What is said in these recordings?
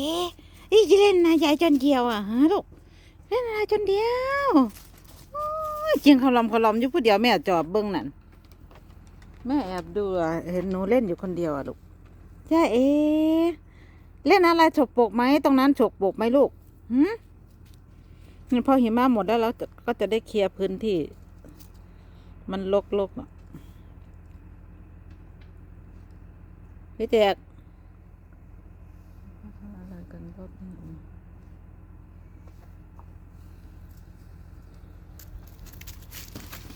เอ๊ะอีจะเล่นนายายจนเดียวอะฮะลูกเล่นนายจนเดียวโอ้ยงเขาลอมเขาลอมอยู่ผู้เดียวแม่จอบเบิ้งนั่นแม่แอบดูอะเห็นหนูเล่นอยู่คนเดียวอะลูกจ้าเอ๊ะเล่นอะไรฉกปกไหมตรงนั้นฉกปกไหมลูกหืมนี่พอหิมะหมดแล้วเราก็จะได้เคลียร์พื้นที่ มันลกๆอะพี่แจก ไรกันรอบนี้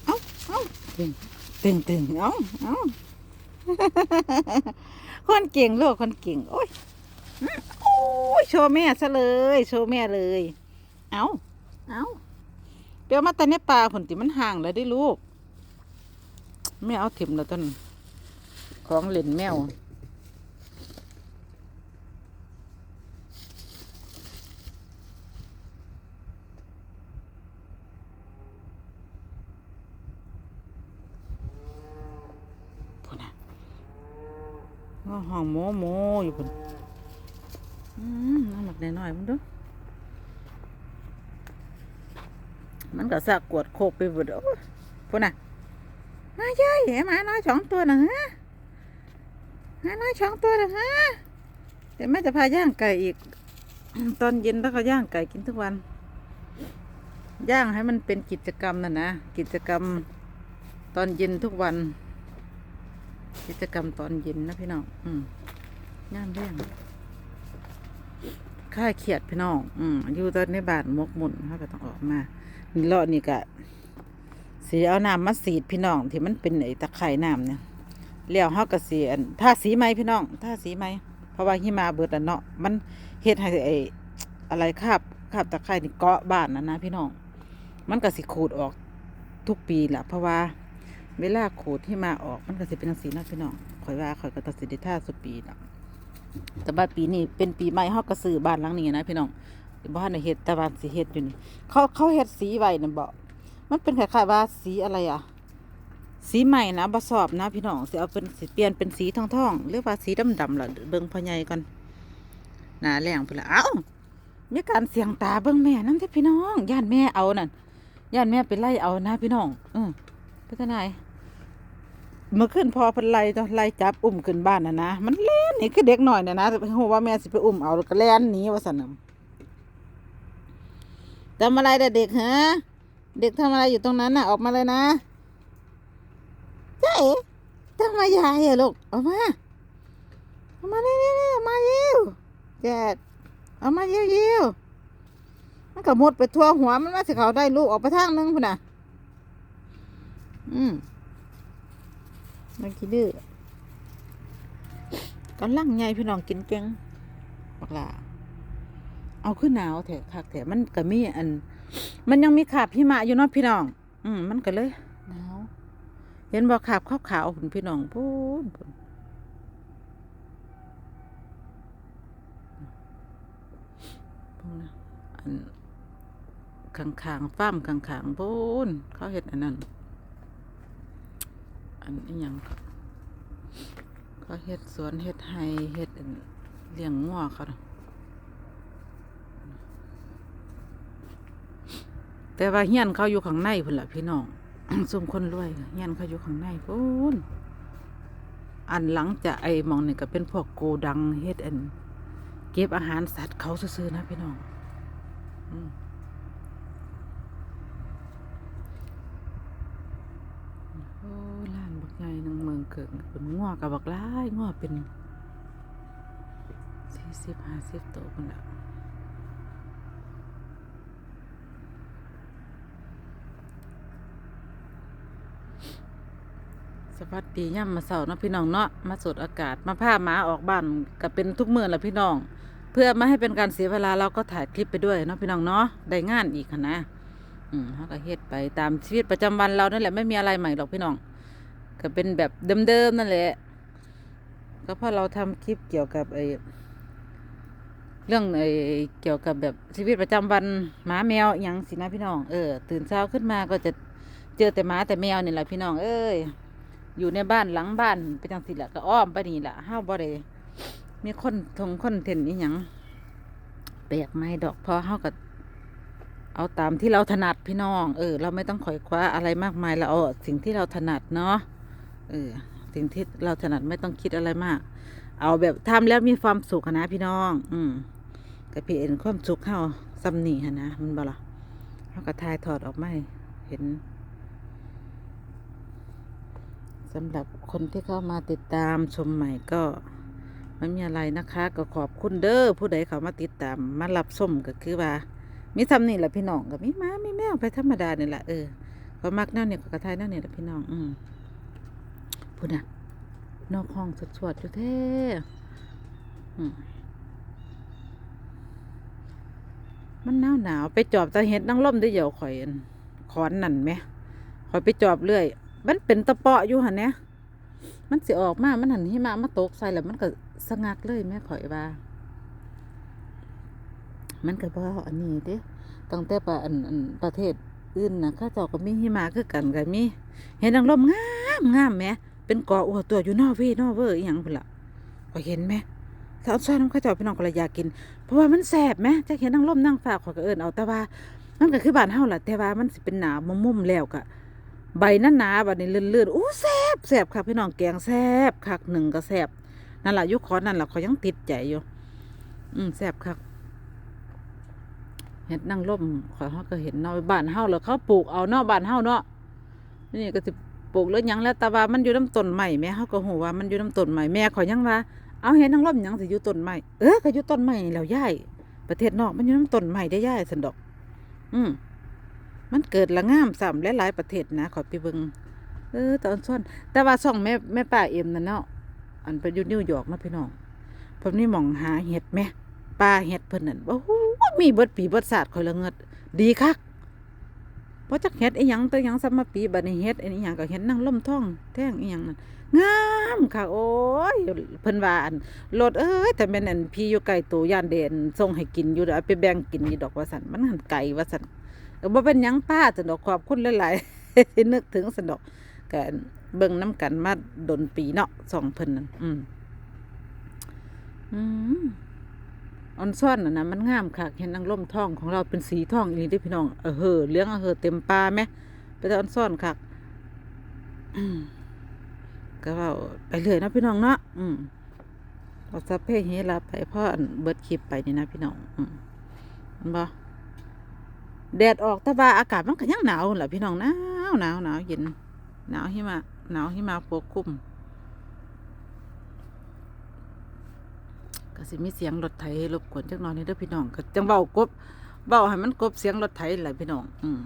เอ้าเอ้าตึงตึงตึงเอ้าเอ้าคนเก่งลูกคนเก่ง โอ้ยอื้อโอ้ยโชว์แม่ซะเลย โชว์แม่เลย เอ้าเอ้าเปียวมาแต่ในป่าผลติมันห่างแล้วได้ลูก แม่เอาถิ่มแล้วต้นของเล่นแมว พุ่นน่ะว่า ห้องโมโมอยู่พุ่นอืมน้ำหมักน้อยๆมึงดูมันก็สากวดโคกไปหมดโอ้ยพุ่นน่ะมาเย้ยเห็นหมาน้อยสองตัวนะฮะมาน้อยสองตัวนะฮะเดี๋ยวแม่จะพาย่างไก่อีก ตอนเย็นแล้วก็ย่างไก่กินทุกวัน ย่างให้มันเป็นกิจกรรมน่ะนะกิจกรรมตอนเย็นทุกวัน กิจกรรมตอนเย็นนะพี่น้อง อืมย่ามเรื่องค่ายเขียดพี่น้อง อืมอยู่ตอนในบ้านมกมุ่นเขาก็ต้องออกมานี่เลาะนี่กะสีเอาน้ำมาสีดพี่น้องที่มันเป็นไอ้ตะไคร่น้ำเนี่ยแล้วเขาก็สีอันท่าสีไหมพี่น้องท่าสีไหมเพราะว่าหิมาเบิดอันเนาะมันเฮ็ดให้ไอ้อะไรคาบคาบตะไคร่นี่เกาะบ้านนะนะพี่น้อง มันก็สิขูดออกทุกปีแหละเพราะว่า เวลาขูดที่มาออกมันก็สิเป็นจังสีเนาะพี่น้องข่อยว่าข่อยก็ตัดสินได้ท่าสุปีเนาะแต่ว่าปีนี้เป็นปีใหม่เฮาก็ซื้อบ้านหลังนี้นะพี่น้องบ้านเฮ็ดแต่บ้านสิเฮ็ดอยู่นี่ เขาเขาเฮ็ดสีไว้น่ะบ่มันเป็นคล้ายๆว่าสีอะไรอะ สีใหม่นะบ่สอบนะพี่น้องสิเอาเป็นสิเปลี่ยนเป็นสีทองๆหรือว่าสีดำๆล่ะเบิ่งพ่อใหญ่ก่อนหน้าแรงพุ่นละเอ้ามีการเสียงตาเบิ่งแม่นำเด้พี่น้องย่านแม่เอานั่นย่านแม่ไปไล่เอานะพี่น้องออ ไปทางไหนเมื่อขึ้นพอเพันไล่ต้อไล่จับอุ้มขึ้นบ้านนะนะมันเล่นนี่คือเด็กหน่อยนะนะหัวว่าแม่สิไปอุ้มเอาแล้วก็แล่นหนีว่าสนมทำอะไรเด็กฮะเด็กทำอะไรอยู่ตรงนั้นน่ะ ออกมาเลยนะเจ๊ทำไมยายอะลูกออกมาออกมาเร็วๆออกมาเร็วแจกออกมาเร็วๆมันก็มุดไปทั่วหัวมันว่าสิเขาได้ลูกออกไปทางนึงพุ่นน่ะ อืมมันขี้ดื้อก็ลั่งไงพี่น้องกินเก่งบักหลาเอาขึ้นหนาวแถะคักแถะมันก็มีอัน มันยังมีขาบหิมะอยู่เนาะพี่น้อง อืมมันก็เลยหนาวเห็นบ่ขาบขาวขาวๆพุ่นพี่น้องพูนพุ่นพูนนอันข้างๆฟ้ามข้างๆพูนเขาเห็ดอันนั้น อันนี้ยังก็เขาเฮ็ดสวนเฮ็ดไห้เฮ็ดเลี้ยงงัวเขาน่ะแต่ว่าเฮียนเขาอยู่ข้างในพุ่นละพี่น้องซุ่มคนรวยเฮียนเขาอยู่ข้างในพุ่นอันหลังจากไอมองนี่ก็เป็นพวกโกดังเฮ็ดอันเก็บอาหารสัตว์เขาซื่อๆนะพี่น้อง อืม โอ้ล้านบักใหญ่หนัง เมืองเกิงเป็นง้อกับบักหลายง้อเป็นสี่สิบห้าสิบตัวคนละสวัสดีย่ำมาเสาร์เนาะพี่น้องเนาะมาสดอากาศมาพาหมาออกบ้านก็เป็นทุกเมื้อแหละพี่น้อง เพื่อไม่ให้เป็นการเสียเวลาเราก็ถ่ายคลิปไปด้วยเนาะพี่น้องเนาะได้งานอีกค่ะนะ อืมเขาก็เฮ็ดไปตามชีวิตประจำวันเรานั่นแหละไม่มีอะไรใหม่หรอกพี่น้อง ก็เป็นแบบเดิมๆนั่นแหละก็เพราะเราทำคลิปเกี่ยวกับไอ้เรื่องไอ้เกี่ยวกับแบบชีวิตประจำวันหมาแมวอย่างสินะพี่น้องเออตื่นเช้าขึ้นมาก็จะเจอแต่หมาแต่แมวนี่แหละพี่น้องเอ้ยอยู่ในบ้านหลังบ้านเป็นจังสิละก็อ้อมไปนี่ละห้าวบ่ได้มีคนทงคนเทนนี่ยังแปลกไหมดอกเพอเฮาก็เอาตามที่เราถนัดพี่น้อง เออ เราไม่ต้องขอยคว้าอะไรมากมายเราเอาสิ่งที่เราถนัดเนาะ เออสิ่งที่เราถนัดไม่ต้องคิดอะไรมาก เอาแบบทำแล้วมีความสุขนะพี่น้อง อืมกับพี่เอ็นความสุขเฮาซ้ำนี่ฮะนะมันบ่ล่ะเฮาก็ทายถอดออกมาให้เห็นสำหรับคนที่เข้ามาติดตามชมใหม่ก็ไม่มีอะไรนะคะ ก็ขอบคุณเด้อผู้ใดเขามาติดตามมารับส้มก็คือว่ามีทำนี่แหละพี่น้องก็มีหมามีแมวไปธรรมดาเนี่ยแหละเออก็มักแนวเนี่ยก็กระทายแนวเนี่ยแหละพี่น้อง อืม พูดนะนอกห้องสดๆอยู่แท้มันหนาวหนาวๆไปจอบตาเห็ดนั่งล่มได้เหยาข่อยขอนนั่นไหมข่อยไปจอบเรื่อย มันเป็นตะเปาะอยู่หันเนี่ยมันสิออกมา มันหันหิมะมาตกใส่แล้วมันก็สงักเลยแม่ข่อยว่า มันก็บ่อันนี้เด้ตั้งแต่ประอันอันประเทศอื่นนะข้าเจ้าก็มีหิมะคือกันก็มี เห็นนางลมงามงามแหม เป็นเกาะอัวตัวอยู่นอร์เวย์นอร์เวย์อีหยังพุ่นล่ะข่อเห็นไหมถ้าเอาซ้อนน้ำข้าเจ้าพี่น้องก็เลยอยากกิน เพราะว่ามันแสบไหมจะเห็นนางลมนางฟ้าข่อยก็เอินเอาแต่ว่ามันก็คือบ้านเฮาล่ะแต่ว่ามันสิเป็นหนามมุมๆแล้วก็ใบนั้นหนาบัดนี้เลื่อนๆอู้แซ่บแซ่บค่ะพี่น้องแกงแซ่บคักหนึ่งก็แซ่บนั่นแหละยุคอนนั่นล่ะเขายังติดใจอยู่ อืมแซ่บคักเห็ดนั่งร่มขอยเฮาก็เห็นเนาะบ้านเฮาแล้วเขาปลูกเอาเนาะบ้านเฮาเนาะนี่ก็สิ ปลูกแล้วหยังแล้วแต่ว่ามันอยู่น้ำต้นใหม่แม่เฮาก็ฮู้ว่ามันอยู่น้ำต้นใหม่แม่ขอยยังว่าเอาเห็ดนั่งร่มหยังสิอยู่ต้นใหม่เออก็อยู่ต้นใหม่แล้วย่ายประเทศนอกมันอยู่น้ำต้นใหม่ได้ย่ายสันดอก อืมมันเกิดละงามสามหลายๆประเทศนะขอไปเบิงเออตอนซ่อนแต่ว่าซ่องแม่แม่ป้าเอ็มนั่นเนาะอันไปอยู่นิวยอร์กนะพี่น้องผมนี่มองหาเห็ดแหม่ป้าเห็ดเพิ่นนั่นโอ้โหมีเบิดปีเบิดศาสตร์คอยละเงิด ดีคัก พราะจักเห็ดอีหยังตัวหยังสมมาปีบัดนี้เห็ดอีหยังก็เห็นนางล่มท่องแท่งอีหยังนั่นงามค่ะ โอ้ยเพิ่นว่าอันรถเอ้ยแต่แม่นอันพี่อยู่ไกลตัวย่านเด่นส่งให้กินอยู่เด้อาไปแบ่งกินอยู่ดอกว่าซั่นมันหันไกลว่าซั่นเออบ่เป็นหยังป้าสนดอกขอบคุณหลายๆที่นึกถึงสนดอกกันเบิ่งน้ำกันมาดนปีเนาะสองเพิ่นนั่นอืมอืม ออนซ่อนน่ะนะมันงามค่ะเห็นนางร่มทองของเราเป็นสีทองอีนี่เด้พี่น้องเออเฮอเลี้ยงเออเฮอเต็มปลาไหมไปแต่ออนซ่อนค่ะก็ว่าไปเลยนะพี่น้องเนาะอืมเอาซับเพเฮลาไปพ่ออันเบิดคลิปไปนี่นะพี่น้อง อืมเห็นบ่แดดออกแต่ว่าอากาศมันก็ยังหนาวแหละพี่น้องหนาวหนาวหนาวเย็นหนาวหิมะหนาวหิมะปกคลุม ก็สิมีเสียงรถไถรบกวนจักหน่อยนี่เด้อพี่น้องก็จังเบากบเบาให้มันกบเสียงรถไถแหละพี่น้อง อืม